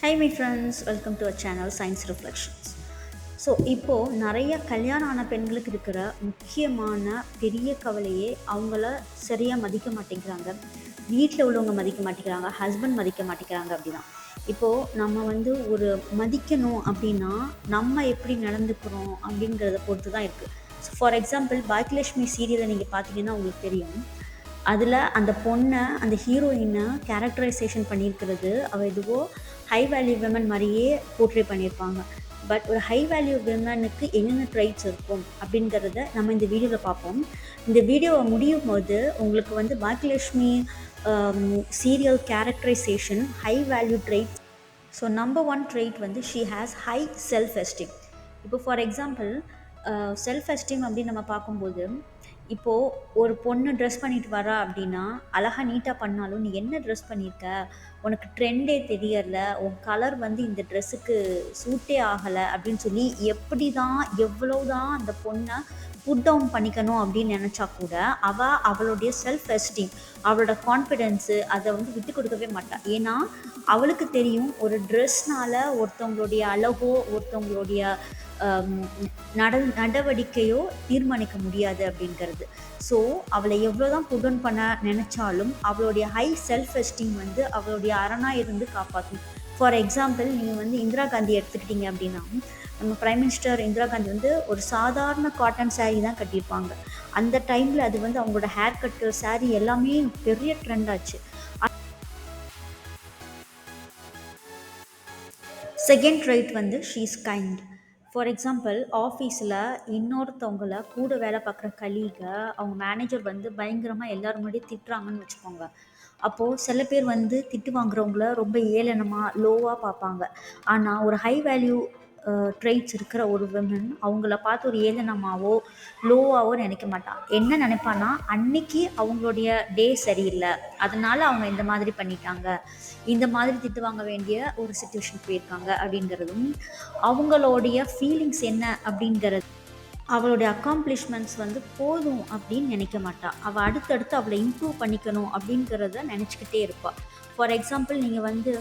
Hi my friends welcome to our channel science reflections so இப்போது நிறைய கல்யாணம் ஆன பெண்களுக்கு இருக்கிற முக்கியமான பெரிய கவலையே அவங்கள சரியாக மதிக்க மாட்டேங்கிறாங்க. வீட்டில் உள்ளவங்க மதிக்க மாட்டேங்கிறாங்க ஹஸ்பண்ட் மதிக்க மாட்டேங்கிறாங்க அப்படிதான். இப்போது நம்ம வந்து ஒரு மதிக்கணும் அப்படின்னா நம்ம எப்படி நடந்துக்கிறோம் அப்படிங்கிறத பொறுத்து தான் இருக்குது ஸோ ஃபார் எக்ஸாம்பிள் பாக்கியலட்சுமி சீரியலை நீங்கள் பார்த்தீங்கன்னா உங்களுக்கு தெரியும். அதில் அந்த பொண்ணை அந்த ஹீரோயினை கேரக்டரைசேஷன் பண்ணியிருக்கிறது அவள் எதுவோ ஹை வேல்யூ விமன் மாதிரியே போர்ட்ரே பண்ணியிருப்பாங்க. பட் ஒரு ஹை வேல்யூ விமனுக்கு என்னென்ன ட்ரைட்ஸ் இருக்கும் அப்படிங்கிறத நம்ம இந்த வீடியோவில் பார்ப்போம். இந்த வீடியோவை முடியும் போது உங்களுக்கு வந்து Bhagyalakshmi serial characterisation high value trait so number one trait வந்து she has high self esteem இப்போ ஃபார் எக்ஸாம்பிள் செல்ஃப் எஸ்டீம் அப்படின்னு நம்ம பார்க்கும்போது இப்போது ஒரு பொண்ணு ட்ரெஸ் பண்ணிட்டு வரா அப்படின்னா அழகாக நீட்டாக பண்ணாலும் நீ என்ன ட்ரெஸ் பண்ணியிருக்க உனக்கு ட்ரெண்டே தெரியல. உன் கலர் வந்து இந்த ட்ரெஸ்ஸுக்கு சூட்டே ஆகலை. அப்படின்னு சொல்லி எப்படி தான் எவ்வளோ தான் அந்த பொண்ணை புட் டவுன் பண்ணிக்கணும் அப்படின்னு நினச்சா கூட அவள் அவளுடைய செல்ஃப் எஸ்டீம் அவளோட கான்ஃபிடென்ஸு அதை வந்து விட்டு கொடுக்கவே மாட்டாள் ஏன்னா அவளுக்கு தெரியும் ஒரு ட்ரெஸ்னால் ஒருத்தவங்களுடைய அழகோ ஒருத்தவங்களுடைய நட நடவடிக்கையோ தீர்மானிக்க முடியாது அப்படிங்கிறது. ஸோ அவளை எவ்வளோ தான் புடன் பண்ண நினச்சாலும் அவளுடைய ஹை செல்ஃப் எஸ்டீம் வந்து அவளுடைய அரணாக இருந்து காப்பாற்றும் ஃபார் எக்ஸாம்பிள் நீங்கள் வந்து இந்திரா காந்தி எடுத்துக்கிட்டீங்க அப்படின்னா நம்ம ப்ரைம் மினிஸ்டர் இந்திரா காந்தி வந்து ஒரு சாதாரண காட்டன் சாரீ தான் கட்டியிருப்பாங்க. அந்த டைமில் அது வந்து அவங்களோட ஹேர் கட்டு சாரீ எல்லாமே பெரிய ட்ரெண்ட் ஆச்சு. செகண்ட் ரைட் வந்து ஷீஸ் கைண்ட் ஃபார் எக்ஸாம்பிள் ஆஃபீஸில் இன்னொருத்தவங்கள கூட வேலை பார்க்குற கலீகை அவங்க மேனேஜர் வந்து பயங்கரமாக எல்லோரும் முன்னாடி திட்டுறாங்கன்னு வச்சுக்கோங்க. அப்போது சில பேர் வந்து திட்டு வாங்குறவங்கள ரொம்ப ஏளனமாக லோவாக பார்ப்பாங்க. ஆனால் ஒரு ஹை வேல்யூ ட்ரைட்ஸ் இருக்கிற ஒரு விமன் அவங்கள பார்த்து ஒரு ஏளனமாவோ லோவாவோ நினைக்க மாட்டான். என்ன நினைப்பான்னா அன்னைக்கு அவங்களுடைய டே சரியில்லை. அதனால் அவங்க இந்த மாதிரி பண்ணிட்டாங்க. இந்த மாதிரி திட்டு வாங்க வேண்டிய ஒரு சுச்சுவேஷன் போயிருக்காங்க அப்படிங்கிறதும் அவங்களுடைய ஃபீலிங்ஸ் என்ன அப்படிங்கிறது அவளுடைய அக்காம்ப்ளிஷ்மெண்ட்ஸ் வந்து போதும் அப்படின்னு நினைக்க மாட்டாள் அவள் அடுத்தடுத்து அவளை இம்ப்ரூவ் பண்ணிக்கணும் அப்படிங்கிறத நினச்சிக்கிட்டே இருப்பாள் ஃபார் எக்ஸாம்பிள் நீங்கள் வந்து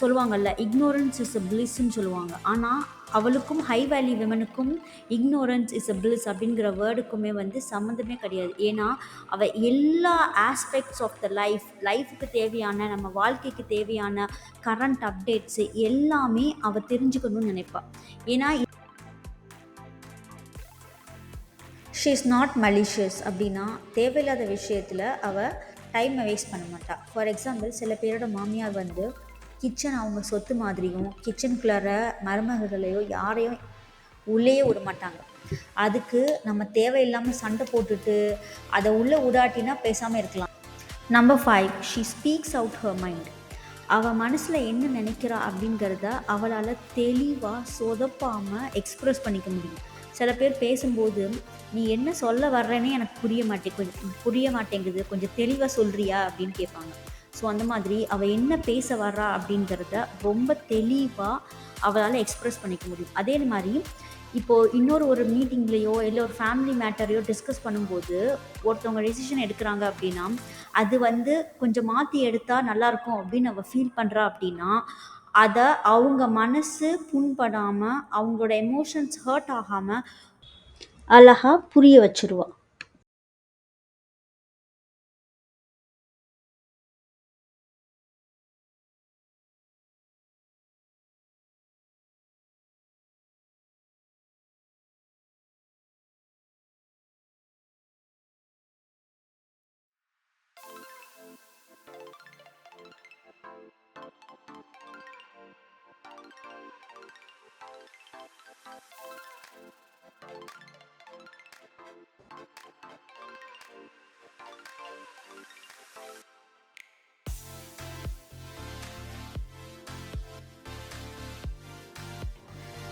சொல்லுவாங்கல்ல இக்னோரன்ஸ் இஸ் அ பிளிஸ்ன்னு சொல்லுவாங்க. ஆனால் அவளுக்கும் ஹை வேல்யூ விமனுக்கும் இக்னோரன்ஸ் இஸ் அ பிளிஸ் அப்படிங்கிற வேர்டுக்குமே வந்து சம்மந்தமே கிடையாது. ஏன்னா அவள் எல்லா ஆஸ்பெக்ட்ஸ் ஆஃப் த லைஃப் லைஃபுக்கு தேவையான நம்ம வாழ்க்கைக்கு தேவையான கரண்ட் அப்டேட்ஸு எல்லாமே அவள் தெரிஞ்சுக்கணும்னு நினைப்பாள் ஏன்னா ஷீ இஸ் நாட் மலிஷியஸ் அப்படின்னா தேவையில்லாத விஷயத்தில் அவள் டைமை வேஸ்ட் பண்ண மாட்டாள் ஃபார் எக்ஸாம்பிள் சில பேரோட மாமியார் வந்து கிச்சன் அவங்க சொத்து மாதிரியும் கிச்சனுக்குள்ளார மருமகளையோ யாரையும் உள்ளேயே விட மாட்டாங்க. அதுக்கு நம்ம தேவையில்லாமல் சண்டை போட்டுட்டு அதை உள்ளே விடாட்டினா பேசாமல் இருக்கலாம். Number five she speaks out her mind அவள் மனசில் என்ன நினைக்கிறா அப்படிங்கிறத அவளால் தெளிவாக சொதப்பாமல் எக்ஸ்ப்ரெஸ் பண்ணிக்க முடியும். சில பேர் பேசும்போது நீ என்ன சொல்ல வர்றேன்னு எனக்கு புரிய மாட்டே கொஞ்சம் புரிய மாட்டேங்குது. கொஞ்சம் தெளிவாக சொல்கிறியா அப்படின்னு கேட்பாங்க. ஸோ அந்த மாதிரி அவள் என்ன பேச வர்றா அப்படிங்கிறத ரொம்ப தெளிவாக அவளால் எக்ஸ்ப்ரெஸ் பண்ணிக்க முடியும். அதே மாதிரி இப்போது இன்னொரு ஒரு மீட்டிங்லேயோ இல்லை ஒரு ஃபேமிலி மேட்டரையோ டிஸ்கஸ் பண்ணும்போது ஒருத்தவங்க டெசிஷன் எடுக்கிறாங்க அப்படின்னா அது வந்து கொஞ்சம் மாற்றி எடுத்தால் நல்லாயிருக்கும் அப்படின்னு அவள் ஃபீல் பண்ணுறா அப்படின்னா அதை அவங்க மனசு புண்படாமல் அவங்களோட எமோஷன்ஸ் ஹர்ட் ஆகாமல் அழகாக புரிய வச்சுருவா.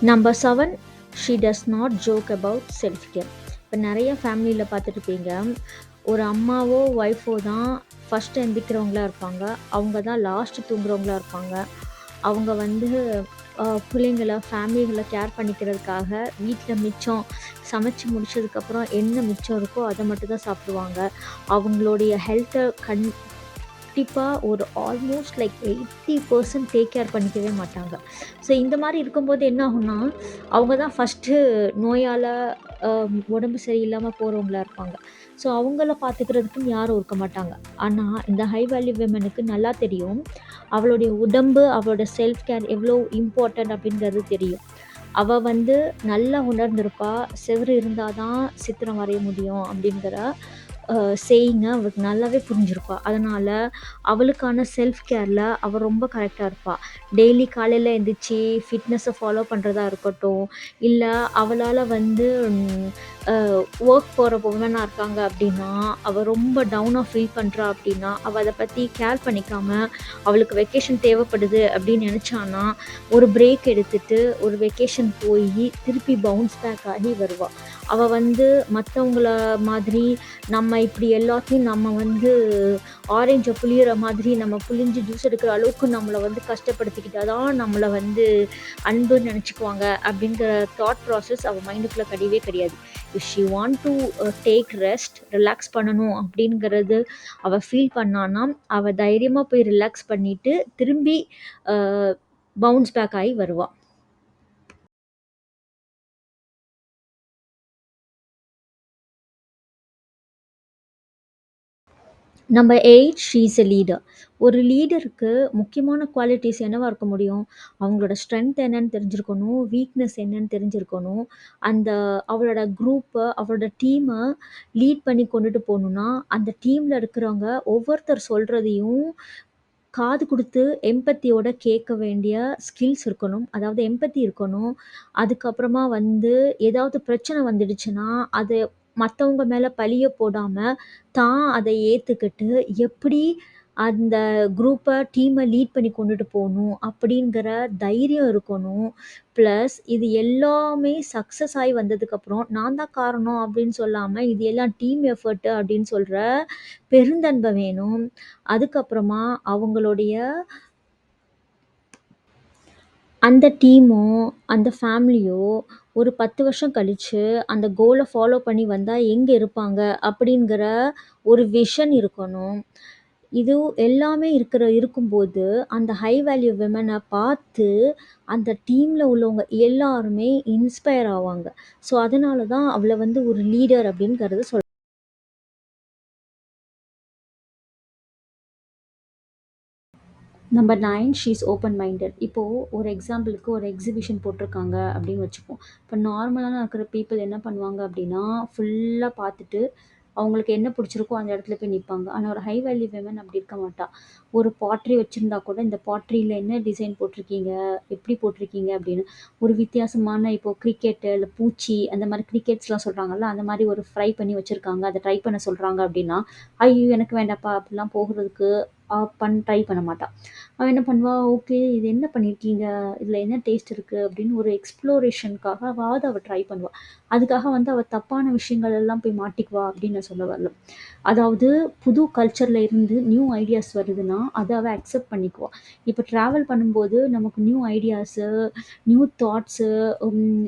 Number seven she does not joke about self care இப்போ நிறைய ஃபேமிலியில் பார்த்துட்ருப்பீங்க ஒரு அம்மாவோ ஒய்ஃபோ தான் ஃபஸ்ட்டு எந்திக்கிறவங்களா இருப்பாங்க. அவங்க தான் லாஸ்ட்டு தூங்குறவங்களா இருப்பாங்க. அவங்க வந்து பிள்ளைங்கள ஃபேமிலிகளை கேர் பண்ணிக்கிறதுக்காக வீட்டில் மிச்சம் சமைச்சு முடிச்சதுக்கப்புறம் என்ன மிச்சம் இருக்கோ அதை மட்டும் தான் சாப்பிடுவாங்க அவங்களுடைய ஹெல்த்தை கண் கண்டிப்பாக ஒரு ஆல்மோஸ்ட் லைக் 80% டேக் கேர் பண்ணிக்கவே மாட்டாங்க. ஸோ இந்த மாதிரி இருக்கும்போது என்ன ஆகும்னா, அவங்க தான் ஃபஸ்ட்டு நோயால் உடம்பு சரியில்லாமல் போகிறவங்களா இருப்பாங்க. ஸோ அவங்கள பார்த்துக்கிறதுக்குன்னு யாரும் இருக்க மாட்டாங்க. ஆனால் இந்த ஹை வேல்யூ விமனுக்கு நல்லா தெரியும். அவளுடைய உடம்பு, அவளோட செல்ஃப் கேர் எவ்வளோ இம்பார்ட்டன்ட் அப்படிங்கிறது தெரியும். அவள் வந்து நல்லா உணர்ந்திருப்பா. "செவுரு இருந்தால் தான் சித்திரம் வரைய முடியும்" அப்படிங்கிற சேயிங்க அவளுக்கு நல்லாவே புரிஞ்சிருப்பா. அதனால் அவளுக்கான செல்ஃப் கேரில் அவள் ரொம்ப கரெக்டாக இருப்பாள் டெய்லி காலையில் எழுந்திரிச்சி ஃபிட்னஸை ஃபாலோ பண்ணுறதா இருக்கட்டும், இல்லை அவளால் வந்து ஒர்க் போகிற வொர்க் இருக்காங்க அப்படின்னா, அவள் ரொம்ப டவுனாக ஃபீல் பண்ணுறா அப்படின்னா, அவள் அதை பற்றி கேர் பண்ணிக்காம, அவளுக்கு வெக்கேஷன் தேவைப்படுது அப்படின்னு நினச்சானா ஒரு பிரேக் எடுத்துட்டு, ஒரு வெக்கேஷன் போய் திருப்பி பவுன்ஸ் பேக் ஆகி வருவாள் அவள் வந்து மற்றவங்கள மாதிரி நம்ம இப்படி எல்லாத்தையும் நம்ம வந்து ஆரஞ்சை புழியிற மாதிரி நம்ம புழிஞ்சு ஜூஸ் எடுக்கிற அளவுக்கு நம்மளை வந்து கஷ்டப்படுத்திக்கிட்டால் தான் நம்மளை வந்து அன்புன்னு நினச்சிக்குவாங்க அப்படிங்கிற தாட் ப்ராசஸ் அவள் மைண்டுக்குள்ளே கிடையவே கிடையாது. If she want to take rest, relax பண்ணணும் அப்படிங்கிறது அவள் ஃபீல் பண்ணான்னா, அவள் தைரியமாக போய் ரிலாக்ஸ் பண்ணிட்டு, திரும்பி uh, பவுன்ஸ் பேக் ஆகி வருவாள் number 8 she is a leader. ஒரு லீடருக்கு முக்கியமான குவாலிட்டிஸ் என்னவாக இருக்க முடியும்? அவங்களோட ஸ்ட்ரென்த் என்னன்னு தெரிஞ்சிருக்கணும். வீக்னஸ் என்னன்னு தெரிஞ்சிருக்கணும். அந்த அவளோட குரூப்பை அவளோட டீமை லீட் பண்ணி கொண்டுட்டு போகணுன்னா அந்த டீமில் இருக்கிறவங்க ஒவ்வொருத்தர் சொல்கிறதையும் காது கொடுத்து எம்பத்தியோட கேட்க வேண்டிய ஸ்கில்ஸ் இருக்கணும். அதாவது எம்பத்தி இருக்கணும். அதுக்கப்புறமா வந்து ஏதாவது பிரச்சனை வந்துடுச்சுன்னா, அது மற்றவங்க மேலே பழிய போடாமல் தான் அதை ஏற்றுக்கிட்டு எப்படி அந்த குரூப்பை டீமை லீட் பண்ணி கொண்டுட்டு போகணும் அப்படிங்கிற தைரியம் இருக்கணும். ப்ளஸ் இது எல்லாமே சக்ஸஸ் ஆகி வந்ததுக்கப்புறம், நான் தான் காரணம் அப்படின்னு சொல்லாமல் இது எல்லாம் டீம் எஃபர்ட் அப்படின்னு சொல்கிற பெருந்தன்மை வேணும். அதுக்கப்புறமா அவங்களுடைய அந்த டீமோ, அந்த ஃபேமிலியோ ஒரு 10 வருஷம் கழித்து அந்த கோலை ஃபாலோ பண்ணி வந்தால் எங்கே இருப்பாங்க? அப்படிங்கிற ஒரு விஷன் இருக்கணும். இது எல்லாமே இருக்கிற இருக்கும்போது, அந்த ஹை வேல்யூ விமனை பார்த்து அந்த டீமில் உள்ளவங்க எல்லாருமே இன்ஸ்பயர் ஆவாங்க. ஸோ அதனால தான் அவளை வந்து ஒரு லீடர் அப்படிங்கிறது சொல் number nine she's open minded. இப்போது ஒரு எக்ஸாம்பிளுக்கு ஒரு எக்ஸிபிஷன் போட்டிருக்காங்க அப்படின்னு வச்சுப்போம். இப்போ நார்மலான இருக்கிற பீப்பிள் என்ன பண்ணுவாங்க அப்படின்னா, ஃபுல்லாக பார்த்துட்டு, அவங்களுக்கு என்ன பிடிச்சிருக்கோ அந்த இடத்துல போய் நிற்பாங்க ஆனால் ஒரு ஹை வேல்யூ விமன் அப்படி இருக்க மாட்டா. ஒரு பாட்ரி வச்சுருந்தா கூட, இந்த பாட்ரியில் என்ன டிசைன் போட்டிருக்கீங்க? எப்படி போட்டிருக்கீங்க? அப்படின்னு ஒரு வித்தியாசமான இப்போ கிரிக்கெட்டு, இல்லை பூச்சி அந்த மாதிரி கிரிக்கெட்ஸ்லாம் சொல்கிறாங்கல்ல அந்த மாதிரி ஒரு ஃப்ரை பண்ணி வச்சுருக்காங்க அதை ட்ரை பண்ண சொல்கிறாங்க அப்படின்னா, ஐயோ எனக்கு வேண்டாப்பா" அப்படிலாம் போகிறதுக்கு பண் ட்ரை பண்ண மாட்டாள் அவள் என்ன பண்ணுவா, "ஓகே இது என்ன பண்ணியிருக்கீங்க? இதில் என்ன டேஸ்ட் இருக்குது அப்படின்னு ஒரு எக்ஸ்ப்ளோரேஷனுக்காக அவாவது அவள் ட்ரை பண்ணுவாள் அதுக்காக வந்து அவள் தப்பான விஷயங்கள் எல்லாம் போய் மாட்டிக்குவா அப்படின்னு நான் சொல்ல வரல. அதாவது புது கல்ச்சரில் இருந்து நியூ ஐடியாஸ் வருதுன்னா, அதை அவள் அக்செப்ட் பண்ணிக்குவாள் இப்போ ட்ராவல் பண்ணும்போது நமக்கு நியூ ஐடியாஸு, நியூ தாட்ஸு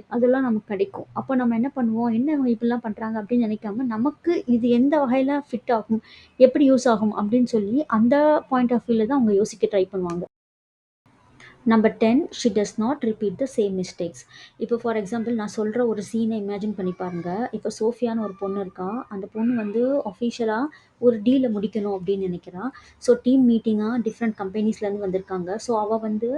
அதெல்லாம் நமக்கு கிடைக்கும். அப்போ நம்ம என்ன பண்ணுவோம், "என்ன இவங்க இப்படிலாம் பண்ணுறாங்க அப்படின்னு நினைக்காம, நமக்கு இது எந்த வகையில் ஃபிட் ஆகும்? எப்படி யூஸ் ஆகும்? அப்படின்னு சொல்லி அந்த பாயிண்ட் ஆஃப் வியூவில் தான் அவங்க யோசிக்க ட்ரை பண்ணுவாங்க. Number 10 she does not repeat the same mistakes. இப்போ ஃபார் எக்ஸாம்பிள் நான் சொல்கிற ஒரு சீனை இமேஜின் பண்ணி பாருங்கள் இப்போ சோஃபியான்னு ஒரு பொண்ணு இருக்கா. அந்த பொண்ணு வந்து அஃபீஷியலாக ஒரு டீலை முடிக்கணும் அப்படின்னு நினைக்கிறா. ஸோ டீம் மீட்டிங்காக டிஃப்ரெண்ட் கம்பெனிஸ்லேருந்து வந்திருக்காங்க. ஸோ அவள் வந்து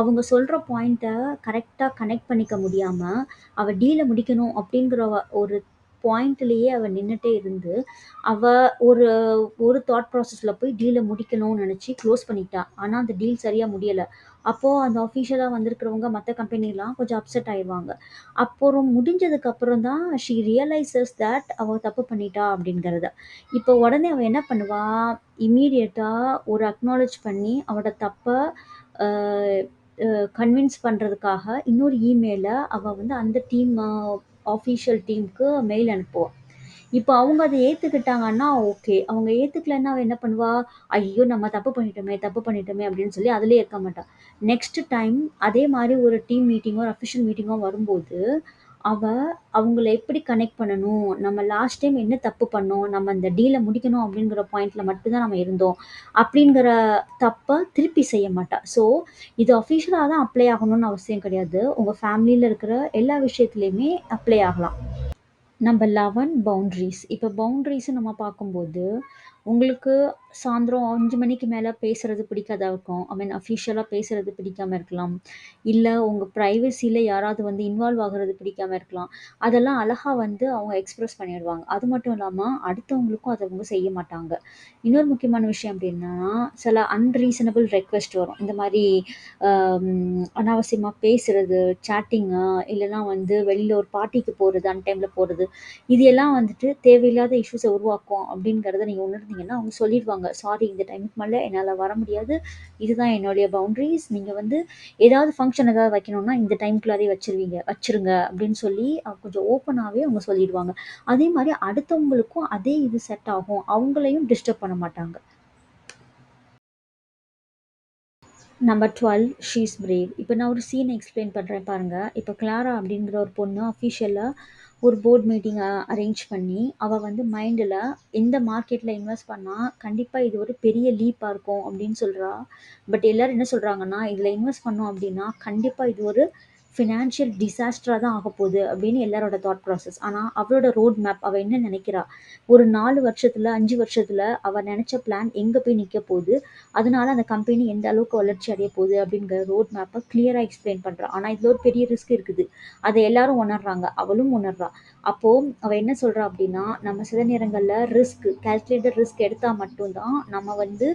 அவங்க சொல்கிற பாயிண்ட்டை கரெக்டாக கனெக்ட் பண்ணிக்க முடியாமல் அவள் டீலை முடிக்கணும் அப்படிங்கிற ஒரு பாயிண்ட்லேயே அவள் நின்றுட்டே இருந்து, அவள் ஒரு ஒரு தாட் ப்ராசஸில் போய் டீலை முடிக்கணும்னு நினச்சி க்ளோஸ் பண்ணிட்டா. ஆனால் அந்த டீல் சரியாக முடியலை அப்போது அந்த அஃபீஷியலாக வந்திருக்கிறவங்க மற்ற கம்பெனிலாம் கொஞ்சம் அப்செட் ஆயிடுவாங்க அப்புறம் முடிஞ்சதுக்கப்புறம் தான் ஷீ ரியலைசஸ் தட் அவள் தப்பு பண்ணிட்டா அப்படிங்கிறத. இப்போ உடனே அவள் என்ன பண்ணுவா, இம்மீடியட்டாக ஒரு அக்னாலட்ஜ் பண்ணி அவளோட தப்பை கன்வின்ஸ் பண்ணுறதுக்காக இன்னொரு இமெயிலை அவள் வந்து அந்த டீம் ஆஃபீஷியல் டீமுக்கு மெயில் அனுப்புவோம் இப்போ அவங்க அதை ஏற்றுக்கிட்டாங்கன்னா ஓகே. அவங்க ஏற்றுக்கலன்னா என்ன பண்ணுவா, "ஐயோ! நம்ம தப்பு பண்ணிட்டோமே, தப்பு பண்ணிட்டோமே" அப்படின்னு சொல்லி அதிலேயே இருக்க மாட்டான் நெக்ஸ்ட் டைம் அதே மாதிரி ஒரு டீம் மீட்டிங்கோ, ஒரு அஃபிஷியல் மீட்டிங்கோ வரும்போது, அவ அவங்கள எப்படி கனெக்ட் பண்ணணும், நம்ம லாஸ்ட் டைம் என்ன தப்பு பண்ணோம், நம்ம அந்த டீல முடிக்கணும் அப்படிங்கிற பாயிண்ட்ல மட்டும் தான் நம்ம இருந்தோம். அப்படிங்கிற தப்ப திருப்பி செய்ய மாட்டா. ஸோ இது அஃபிஷியலா தான் அப்ளை ஆகணும்னு அவசியம் கிடையாது. உங்க ஃபேமிலில இருக்கிற எல்லா விஷயத்துலயுமே அப்ளை ஆகலாம். Number 11 boundaries. இப்ப பவுண்டரீஸ்ன்னு நம்ம பார்க்கும்போது, உங்களுக்கு சாயந்தரம் அஞ்சு மணிக்கு மேலே பேசுகிறது பிடிக்காதா இருக்கும். ஐ மீன் அஃபிஷியலாக பேசுகிறது பிடிக்காம இருக்கலாம். இல்லை உங்கள் ப்ரைவசியில் யாராவது வந்து இன்வால்வ் ஆகிறது பிடிக்காம இருக்கலாம். அதெல்லாம் அழகாக வந்து அவங்க எக்ஸ்ப்ரெஸ் பண்ணிடுவாங்க. அது மட்டும் இல்லாமல் அடுத்தவங்களுக்கும் அதை அவங்க செய்ய மாட்டாங்க. இன்னொரு முக்கியமான விஷயம் அப்படின்னா, சில அன்ரீசனபிள் ரெக்வெஸ்ட் வரும். இந்த மாதிரி அனாவசியமாக பேசுகிறது பேசுறது, இல்லைனா வந்து வெளியில் ஒரு பார்ட்டிக்கு போகிறது அன் டைமில் போகிறது இது எல்லாம் வந்துட்டு தேவையில்லாத இஷ்யூஸை உருவாக்கும் அப்படிங்கிறத நீங்க உணர்ந்தீங்கன்னா, அவங்க சொல்லிடுவாங்க. சாரி இந்த டைமுக்கு மேலே என்னால் வர முடியாது. இதுதான் என்னுடைய பவுண்ட்ரிஸ் நீங்கள் வந்து ஏதாவது ஃபங்க்ஷன் ஏதாவது வைக்கணும்னா, இந்த டைம்க்குள்ளாரயே வச்சுருவீங்க வச்சுருங்க அப்படின்னு சொல்லி கொஞ்சம் ஓப்பனாகவே அவங்க சொல்லிடுவாங்க. அதே மாதிரி அடுத்தவங்களுக்கும் அதே இது செட் ஆகும். அவங்களையும் டிஸ்டர்ப் பண்ண மாட்டாங்க. Number twelve she's brave. இப்போ நான் ஒரு சீனை எக்ஸ்பிளைன் பண்ணுறேன் பாருங்க. இப்போ கிளாரா அப்படிங்கிற ஒரு பொண்ணு அஃபீஷியலாக ஒரு போர்ட் மீட்டிங் அரேஞ்ச் பண்ணி, அவ வந்து மைண்ட்ல எந்த மார்க்கெட்ல இன்வெஸ்ட் பண்ணா கண்டிப்பா இது ஒரு பெரிய லீப்பாக இருக்கும் அப்படின்னு சொல்றா. பட் எல்லாரும் என்ன சொல்றாங்கன்னா, இதுல இன்வெஸ்ட் பண்ணோம் அப்படின்னா, கண்டிப்பா இது ஒரு ஃபினான்ஷியல் டிசாஸ்டராக தான் ஆகப்போகுது அப்படின்னு எல்லாரோட தாட் ப்ராசஸ். ஆனால் அவளோட ரோட் மேப் அவள் என்ன நினைக்கிறா? ஒரு நாலு வருஷத்தில் அஞ்சு வருஷத்தில் அவள் நினச்ச பிளான் எங்கே போய் நிற்க போகுது? அதனால அந்த கம்பெனி எந்த அளவுக்கு வளர்ச்சி அடைய போகுது அப்படிங்கிற ரோட் மேப்பை கிளியராக எக்ஸ்பிளைன் பண்ணுறான் ஆனால் இதில் ஒரு பெரிய ரிஸ்க் இருக்குது. அதை எல்லாரும் உணர்றாங்க. அவளும் உணர்றா. அப்போது அவள் என்ன சொல்கிறா அப்படின்னா, நம்ம சில நேரங்களில் ரிஸ்க் கேல்குலேட்டர் ரிஸ்க் எடுத்தால் மட்டும்தான் நம்ம வந்து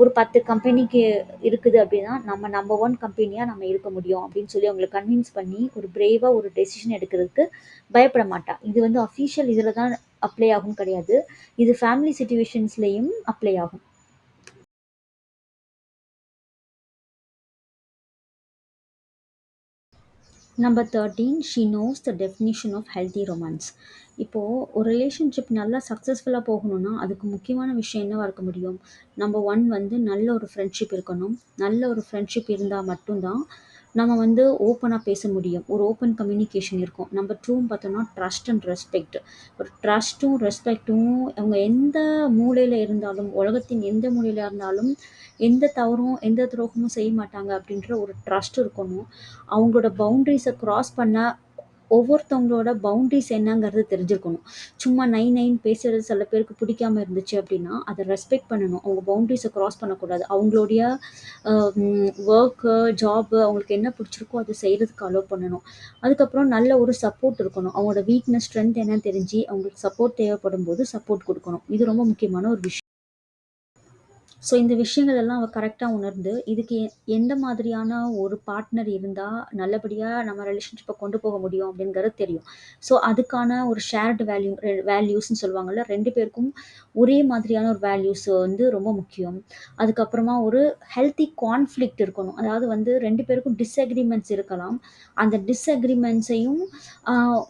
ஒரு 10 கம்பெனிக்கு இருக்குது அப்படின்னா, நம்ம நம்பர் ஒன் கம்பெனியாக நம்ம இருக்க முடியும் அப்படின்னு சொல்லி அவங்களை கன்வின்ஸ் பண்ணி ஒரு பிரேவா ஒரு டெசிஷன் எடுக்கிறதுக்கு பயப்பட மாட்டாள் இது வந்து அஃபீஷியல் இதுல தான் அப்ளை ஆகும் கிடையாது. இது ஃபேமிலி சுச்சுவேஷன்ஸ்லேயும் அப்ளை ஆகும். Number 13 she knows the definition of healthy romance. இப்போ ஒரு ரிலேஷன்ஷிப் நல்லா சக்ஸஸ்ஃபுல்லா போகணும்னா, அதுக்கு முக்கியமான விஷயம் என்னவா இருக்க முடியும்? நம்பர் ஒன் வந்து நல்ல ஒரு ஃப்ரெண்ட்ஷிப் இருக்கணும். நல்ல ஒரு ஃப்ரெண்ட்ஷிப் இருந்தா மட்டும்தான் நம்ம வந்து ஓப்பனாக பேச முடியும். ஒரு ஓப்பன் கம்யூனிகேஷன் இருக்கும். நம்பர் டூன்னு பார்த்தோன்னா ட்ரஸ்ட் அண்ட் ரெஸ்பெக்ட். ஒரு ட்ரஸ்ட்டும், ரெஸ்பெக்ட்டும் அவங்க எந்த மூலையில் இருந்தாலும், உலகத்தின் எந்த மூலையில் இருந்தாலும், எந்த தவறும், எந்த துரோகமும் செய்ய மாட்டாங்க அப்படின்ற ஒரு ட்ரஸ்ட் இருக்கணும். அவங்களோட பவுண்ட்ரிஸை க்ராஸ் பண்ண ஒவ்வொருத்தவங்களோட பவுண்ட்ரிஸ் என்னங்கிறது தெரிஞ்சுருக்கணும் சும்மா நைன் நைன் பேசுறது சில பேருக்கு பிடிக்காம இருந்துச்சு அப்படின்னா, அதை ரெஸ்பெக்ட் பண்ணணும். அவங்க பவுண்டரீஸ க்ராஸ் பண்ணக்கூடாது. அவங்களுடைய ஒர்க்கு ஜாப்பு அவங்களுக்கு என்ன பிடிச்சிருக்கோ அதை செய்கிறதுக்கு அலோவ் பண்ணணும். அதுக்கப்புறம் நல்ல ஒரு சப்போர்ட் இருக்கணும். அவங்களோட வீக்னஸ், ஸ்ட்ரென்த் என்னன்னு தெரிஞ்சு, அவங்களுக்கு சப்போர்ட் தேவைப்படும் போது சப்போர்ட் கொடுக்கணும் இது ரொம்ப முக்கியமான ஒரு விஷயம். ஸோ இந்த விஷயங்கள் எல்லாம் அவள் கரெக்டாக உணர்ந்து, இதுக்கு எந்த மாதிரியான ஒரு பார்ட்னர் இருந்தால் நல்லபடியாக நம்ம ரிலேஷன்ஷிப்பை கொண்டு போக முடியும் அப்படிங்கிறது தெரியும். ஸோ அதுக்கான ஒரு ஷேர்டு வேல்யூ ரெ வேல்யூஸ்ன்னு சொல்லுவாங்கல்ல. ரெண்டு பேருக்கும் ஒரே மாதிரியான ஒரு வேல்யூஸ் வந்து ரொம்ப முக்கியம். அதுக்கப்புறமா ஒரு ஹெல்த்தி கான்ஃப்ளிக்ட் இருக்கணும். அதாவது வந்து ரெண்டு பேருக்கும் டிஸ்அக்ரிமெண்ட்ஸ் இருக்கலாம். அந்த டிஸ்அக்ரிமெண்ட்ஸையும்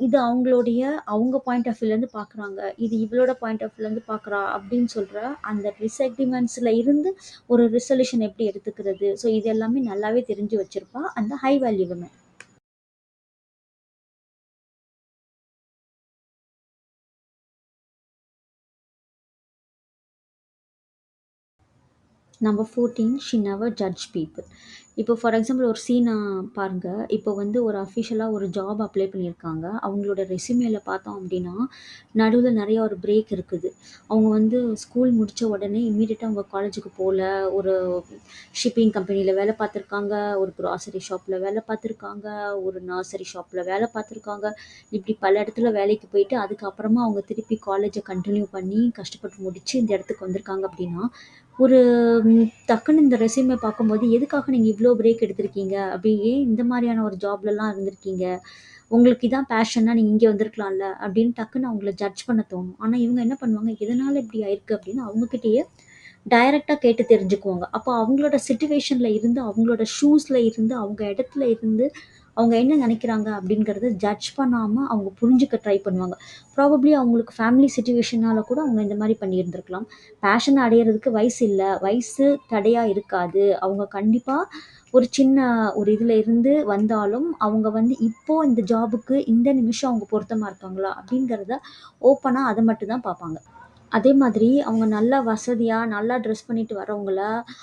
இது அவங்களுடைய அவங்க பாயிண்ட் ஆஃப் வியூலேருந்து பார்க்குறாங்க. இது இவளோட பாயிண்ட் ஆஃப் வியூலேருந்து பார்க்குறா அப்படின்னு சொல்கிற அந்த டிஸ்அக்ரிமெண்ட்ஸில் இருந்து ஒரு ரிசல்யூஷன் எப்படி எடுத்துக்கிறது? ஸோ இது எல்லாமே நல்லாவே தெரிஞ்சு வச்சிருப்பா அந்த high value women. Number 14 she never judge people இப்போ ஃபார் எக்ஸாம்பிள் ஒரு சீனா பாருங்க. இப்போ வந்து ஒரு அஃபிஷியலாக ஒரு ஜாப் அப்ளை பண்ணியிருக்காங்க. அவங்களோட ரெசியூமேல பார்த்தோம் அப்படின்னா, நடுவில் நிறையா ஒரு பிரேக் இருக்குது. அவங்க வந்து ஸ்கூல் முடித்த உடனே இம்மீடியட்டாக அவங்க காலேஜுக்கு போகல ஒரு ஷிப்பிங் கம்பெனியில் வேலை பார்த்துருக்காங்க. ஒரு க்ராசரி ஷாப்பில் வேலை பார்த்துருக்காங்க. ஒரு நர்சரி ஷாப்பில் வேலை பார்த்துருக்காங்க. இப்படி பல இடத்துல வேலைக்கு போயிட்டு, அதுக்கப்புறமா அவங்க திருப்பி காலேஜை கண்டினியூ பண்ணி கஷ்டப்பட்டு முடித்து இந்த இடத்துக்கு வந்திருக்காங்க அப்படின்னா, ஒரு டக்குன்னு இந்த ரெஸ்யூமே பார்க்கும்போது, எதுக்காக நீங்கள் இவ்வளோ இவ்வளோ பிரேக் எடுத்திருக்கீங்க? அப்படி ஏன் இந்த மாதிரியான ஒரு ஜாப்லலாம் இருந்திருக்கீங்க? உங்களுக்கு இதான் பேஷன்னா நீங்கள் இங்கே வந்திருக்கலாம்ல. அப்படின்னு டக்குன்னு அவங்கள ஜட்ஜ் பண்ண தோணும். ஆனால் இவங்க என்ன பண்ணுவாங்க, எதனால் இப்படி ஆயிருக்கு அப்படின்னு அவங்கக்கிட்டேயே டைரெக்டாக கேட்டு தெரிஞ்சுக்குவாங்க. அப்போ அவங்களோட சுச்சுவேஷனில் இருந்து, அவங்களோட ஷூஸில் இருந்து, அவங்க இடத்துல இருந்து, அவங்க என்ன நினைக்கிறாங்க அப்படிங்கிறத ஜட்ஜ் பண்ணாமல் அவங்க புரிஞ்சுக்க ட்ரை பண்ணுவாங்க. ப்ராபப்ளி அவங்களுக்கு ஃபேமிலி சுச்சுவேஷனால் கூட அவங்க இந்த மாதிரி பண்ணியிருந்திருக்கலாம். பேஷனை அடையிறதுக்கு வயசு இல்லை வயசு தடையாக இருக்காது. அவங்க கண்டிப்பாக ஒரு சின்ன ஒரு இதில் இருந்து வந்தாலும், அவங்க வந்து இப்போ இந்த ஜாபுக்கு இந்த நிமிஷம் அவங்க பொருத்தமா இருக்காங்களா? அப்படிங்கிறத ஓப்பனா அதை மட்டும் தான் பார்ப்பாங்க. அதே மாதிரி அவங்க நல்லா வசதியாக நல்லா ட்ரெஸ் பண்ணிட்டு வரவங்கள,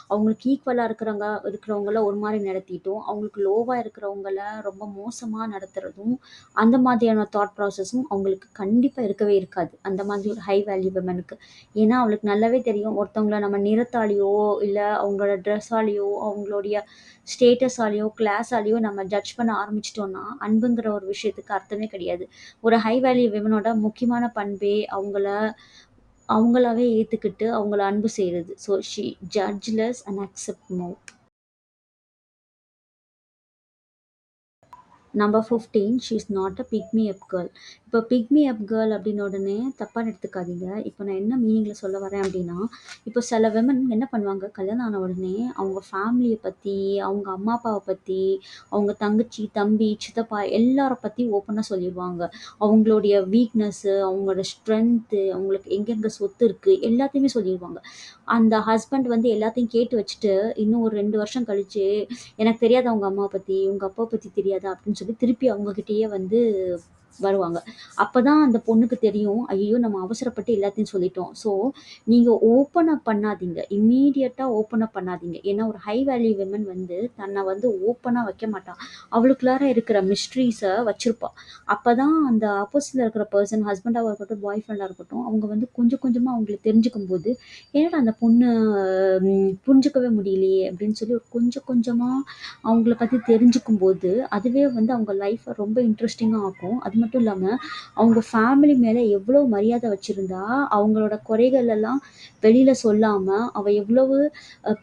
அவங்களுக்கு ஈக்குவலாக இருக்கிறவங்க இருக்கிறவங்கள ஒரு மாதிரி நடத்திட்டும், அவங்களுக்கு லோவாக இருக்கிறவங்கள ரொம்ப மோசமாக நடத்துறதும், அந்த மாதிரியான தாட் ப்ராசஸும் அவங்களுக்கு கண்டிப்பாக இருக்கவே இருக்காது. அந்த மாதிரி ஒரு ஹை வேல்யூ விமனுக்கு. ஏன்னா, அவளுக்கு நல்லாவே தெரியும் ஒருத்தவங்கள நம்ம நிறத்தாலேயோ இல்லை அவங்களோட ட்ரெஸ்ஸாலேயோ அவங்களுடைய ஸ்டேட்டஸாலேயோ கிளாஸாலேயோ நம்ம ஜட்ஜ் பண்ண ஆரம்பிச்சிட்டோம்னா அன்புங்கிற ஒரு விஷயத்துக்கு அர்த்தமே கிடையாது. ஒரு ஹை வேல்யூ விமனோட முக்கியமான பண்பே அவங்கள அவங்களாவே ஏற்றுக்கிட்டு அவங்கள அன்பு செய்கிறது so she judgeless and accept மோ number fifteen she is not a pick me up girl. இப்போ பிக்மி அப் கேர்ள் அப்படின்னு உடனே தப்பாக எடுத்துக்காதீங்க. இப்போ நான் என்ன மீனிங்கில் சொல்ல வரேன் அப்படின்னா, இப்போ சில விமன் என்ன பண்ணுவாங்க, கல்யாணம் ஆன உடனே அவங்க ஃபேமிலியை பற்றி அவங்க அம்மா அப்பாவை பற்றி அவங்க தங்கச்சி, தம்பி, சித்தப்பா எல்லாரை பற்றி ஓப்பனாக சொல்லிடுவாங்க அவங்களுடைய வீக்னஸ்ஸு, அவங்களோட ஸ்ட்ரென்த்து, அவங்களுக்கு எங்கெங்கே சொத்து இருக்குது எல்லாத்தையுமே சொல்லிடுவாங்க அந்த ஹஸ்பண்ட் வந்து எல்லாத்தையும் கேட்டு வச்சுட்டு, இன்னும் ஒரு ரெண்டு வருஷம் கழித்து "எனக்கு தெரியாது அவங்க அம்மாவை பற்றி உங்கள் அப்பாவை பற்றி தெரியாதா?" அப்படின்னு சொல்லி திருப்பி அவங்கக்கிட்டேயே வந்து வருவாங்க. அப்பதான் அந்த பொண்ணுக்கு தெரியும், ஐயோ நம்ம அவசரப்பட்டு எல்லாத்தையும் சொல்லிட்டோம். ஸோ, நீங்கள் ஓப்பன் அப் பண்ணாதீங்க. இம்மீடியட்டாக ஓப்பன் அப் பண்ணாதீங்க. ஏன்னா, ஒரு ஹை வேல்யூ விமன் வந்து தன்னை வந்து ஓப்பனாக வைக்க மாட்டான் அவளுக்குள்ளார இருக்கிற மிஸ்ட்ரீஸை வச்சுருப்பாள் அப்போ தான் அந்த ஆப்போசிட்ல இருக்கிற பர்சன் ஹஸ்பண்டாக இருக்கட்டும், பாய் ஃப்ரெண்டாக இருக்கட்டும், அவங்க வந்து கொஞ்சம் கொஞ்சமாக அவங்களுக்கு தெரிஞ்சுக்கும் போது ஏன்னா அந்த பொண்ணு புரிஞ்சுக்கவே முடியலையே!" அப்படின்னு சொல்லி ஒரு கொஞ்சம் கொஞ்சமாக அவங்கள பத்தி தெரிஞ்சுக்கும்போது, அதுவே வந்து அவங்க லைஃப்பை ரொம்ப இன்ட்ரெஸ்டிங்காக ஆக்கும். அது மட்டும் இல்லாம, அவங்க ஃபேமிலி மேல எவ்வளோ மரியாதை வச்சிருந்தா, அவங்களோட குறைகள் எல்லாம் வெளியில சொல்லாம, அவ எவ்வளவு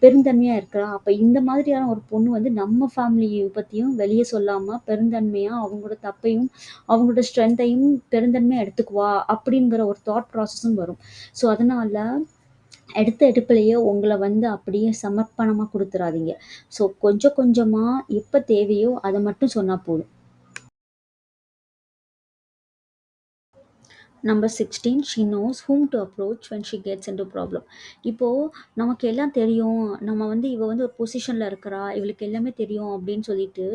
பெருந்தன்மையாக பெருந்தன்மையா இருக்கிறா. அப்ப இந்த மாதிரியான ஒரு பொண்ணு வந்து நம்ம ஃபேமிலியை பத்தியும் வெளியே சொல்லாம, பெருந்தன்மையா அவங்களோட தப்பையும், அவங்களோட ஸ்ட்ரென்த்தையும் பெருந்தன்மையா எடுத்துக்குவா, அப்படிங்கிற ஒரு தாட் ப்ராசஸும் வரும். ஸோ, அதனால எடுத்த எடுப்பிலேயே உங்களை வந்து அப்படியே சமர்ப்பணமா குடுத்துறாதீங்க. ஸோ, கொஞ்சம் கொஞ்சமா எப்ப தேவையோ அதை மட்டும் சொன்னால் போதும். Number 16 she knows whom to approach when she gets into problem. இப்போது நமக்கு எல்லாம் தெரியும். நம்ம வந்து இவள் வந்து ஒரு பொசிஷனில் இருக்கிறா. இவளுக்கு எல்லாமே தெரியும் அப்படின்னு சொல்லிட்டு,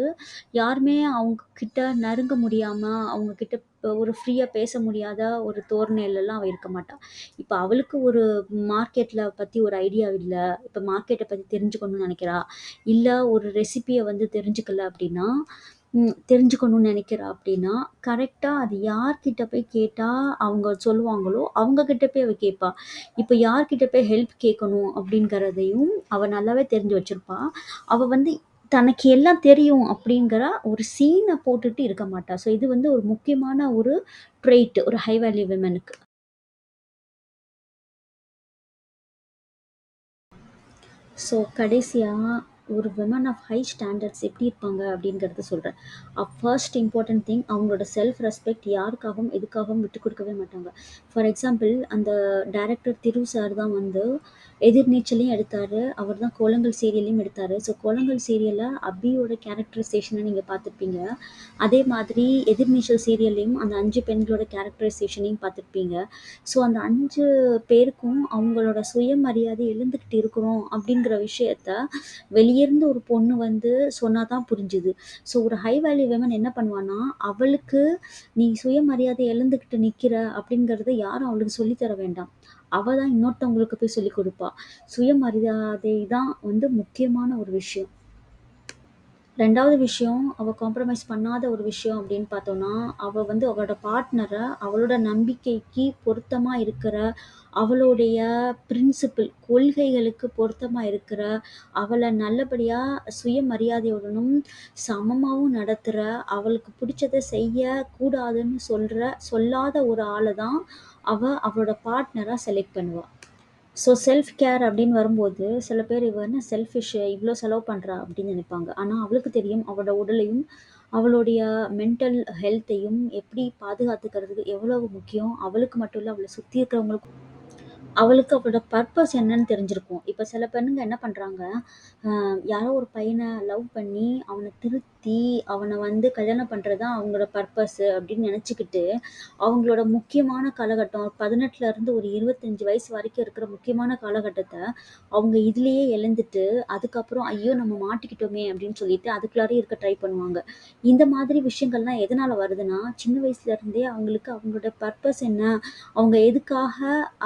யாருமே அவங்க கிட்ட நெருங்க முடியாமல் அவங்க கிட்ட ஒரு ஃப்ரீயாக பேச முடியாத ஒரு தோரணையிலலாம் அவள் இருக்க மாட்டாள் இப்போ அவளுக்கு ஒரு மார்க்கெட்டில் பற்றி ஒரு ஐடியா இல்லை இப்போ மார்க்கெட்டை பற்றி தெரிஞ்சுக்கணும்னு நினைக்கிறா இல்லை ஒரு ரெசிப்பியை வந்து தெரிஞ்சுக்கல அப்படின்னா, ம் தெரிஞ்சுக்கணும்னு நினைக்கிறா அப்படின்னா, கரெக்ட்டா அது யார்கிட்ட போய் கேட்டா அவங்க சொல்லுவாங்களோ, அவங்க கிட்ட போய் அவ கேட்பா. இப்ப யார்கிட்ட போய் ஹெல்ப் கேட்கணும் அப்படிங்கிறதையும் அவ நல்லாவே தெரிஞ்சு வச்சிருப்பா. அவ வந்து தனக்கு எல்லாம் தெரியும் அப்படிங்கிற ஒரு சீன போட்டுட்டு இருக்க மாட்டா. ஸோ, இது வந்து ஒரு முக்கியமான ஒரு ட்ரெய்ட் ஒரு ஹை வேல்யூ விமனுக்கு. ஸோ, கடைசியா ஒரு விமன் ஆஃப் ஹை ஸ்டாண்டர்ட்ஸ் எப்படி இருப்பாங்க அப்படிங்கிறத சொல்கிறேன் அ ஃபர்ஸ்ட் இம்பார்ட்டன்ட் திங் அவங்களோட செல்ஃப் ரெஸ்பெக்ட் யாருக்காகவும், எதுக்காகவும் விட்டு கொடுக்கவே மாட்டாங்க. ஃபார் எக்ஸாம்பிள் அந்த டைரக்டர் திரு சார் தான் வந்து எதிர்நீச்சலையும் எடுத்தாரு. அவர் தான் கோலங்கள் சீரியலையும் எடுத்தார் ஸோ, கோலங்கள் சீரியலில் அபியோட கேரக்டரைசேஷனை நீங்கள் பார்த்துருப்பீங்க. அதே மாதிரி எதிர்நீச்சல் சீரியல்லையும் அந்த அஞ்சு பெண்களோட கேரக்டரைசேஷனையும் பார்த்துருப்பீங்க. ஸோ, அந்த அஞ்சு பேருக்கும் அவங்களோட சுயமரியாதை எழுந்துக்கிட்டு இருக்கிறோம் அப்படிங்கிற விஷயத்த வெளியேருந்து ஒரு பொண்ணு வந்து சொன்னால் தான் புரிஞ்சுது. ஸோ, ஒரு ஹை வேல்யூ விமன் என்ன பண்ணுவான்னா, அவளுக்கு நீ சுயமரியாதை எழுந்துக்கிட்டு நிற்கிற அப்படிங்கிறத யாரும் அவளுக்கு சொல்லித்தர தர வேண்டாம். அவள் தான் இன்னொருத்தவங்களுக்கு போய் சொல்லிக் கொடுப்பா சுயமரியாதை தான் வந்து முக்கியமான ஒரு விஷயம். ரெண்டாவது விஷயம், அவள் காம்ப்ரமைஸ் பண்ணாத ஒரு விஷயம் அப்படின்னு பார்த்தோம்னா, அவள் வந்து அவளோட பார்ட்னரை அவளோட நம்பிக்கைக்கு பொருத்தமா இருக்கிற, அவளுடைய பிரின்சிபிள் கொள்கைகளுக்கு பொருத்தமா இருக்கிற, அவளை நல்லபடியா சுயமரியாதையுடனும், சமமாவும் நடத்துற, அவளுக்கு பிடிச்சத செய்யக்கூடாதுன்னு கூடாதுன்னு சொல்ற சொல்லாத ஒரு ஆள தான் அவள் அவளோட பார்ட்னரா செலக்ட் பண்ணுவாள் ஸோ, செல்ஃப் கேர் அப்படின்னு வரும்போது, சில பேர் இவ என்ன செல்ஃபிஷ் இவ்வளோ செலவு பண்ணுறா அப்படின்னு நினைப்பாங்க. ஆனால் அவளுக்கு தெரியும் அவளோட உடலையும், அவளுடைய மென்டல் ஹெல்த்தையும் எப்படி பாதுகாத்துக்கிறதுக்கு எவ்வளவு முக்கியம். அவளுக்கு மட்டும் இல்லை அவளை சுற்றி இருக்கிறவங்களுக்கும் அவளுக்கு அவளோட பர்பஸ் என்னன்னு தெரிஞ்சிருக்கும். இப்போ சில பெண்ணுங்க என்ன பண்ணுறாங்க யாரோ ஒரு பையனை லவ் பண்ணி, அவனை திருத்தி, அவனை வந்து கல்யாணம் பண்ணுறது தான் அவங்களோட பர்பஸ்ஸு அப்படின்னு நினச்சிக்கிட்டு அவங்களோட முக்கியமான காலகட்டம் 18ல இருந்து ஒரு 25 வயசு வரைக்கும் இருக்கிற முக்கியமான காலகட்டத்தை அவங்க இதுலேயே இழந்துட்டு, அதுக்கப்புறம் ஐயோ! நம்ம மாட்டிக்கிட்டோமே அப்படின்னு சொல்லிட்டு அதுக்குள்ளாரே இருக்க ட்ரை பண்ணுவாங்க. இந்த மாதிரி விஷயங்கள்லாம் எதனால் வருதுன்னா, சின்ன வயசுலேருந்தே அவங்களுக்கு அவங்களோட பர்பஸ் என்ன? அவங்க எதுக்காக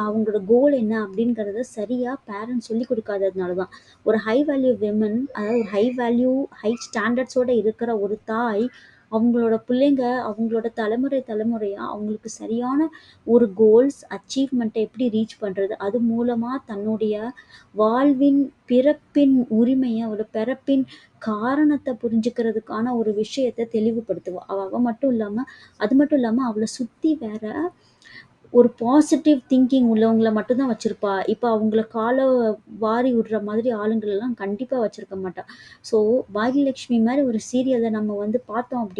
அவங்களோட கோல் என்ன? அப்படிங்கிறத சரியாக பேரண்ட்ஸ் சொல்லிக் கொடுக்காததுனால தான். ஒரு ஹை வேல்யூ விமன் அதாவது ஒரு ஹை வேல்யூ, ஹை ஸ்டாண்டர்ட்ஸோட இருக்கிற ஒரு தாய், அவங்களோட பிள்ளைங்க அவங்களோட தலைமுறை தலைமுறையாக அவங்களுக்கு சரியான ஒரு கோல்ஸ், அச்சீவ்மெண்ட்டை எப்படி ரீச் பண்ணுறது அது மூலமாக தன்னுடைய வாழ்வின் பிறப்பின் உரிமையை அவளோட பிறப்பின் காரணத்தை புரிஞ்சுக்கிறதுக்கான ஒரு விஷயத்த தெளிவுபடுத்துவா. அவள் அவள் மட்டும் இல்லாமல் அது மட்டும் இல்லாமல் அவளை சுற்றி வேற ஒரு பாசிட்டிவ் திங்கிங் உள்ளவங்கள மட்டும் தான் வச்சிருப்பா. இப்ப அவங்கள கால வாரி விடுற மாதிரி ஆளுங்களலாம் கண்டிப்பா வச்சிருக்க மாட்டா. ஸோ பாக்யலட்சுமி மாரி ஒரு சீரியல நம்ம வந்து பார்த்தோம் அப்படி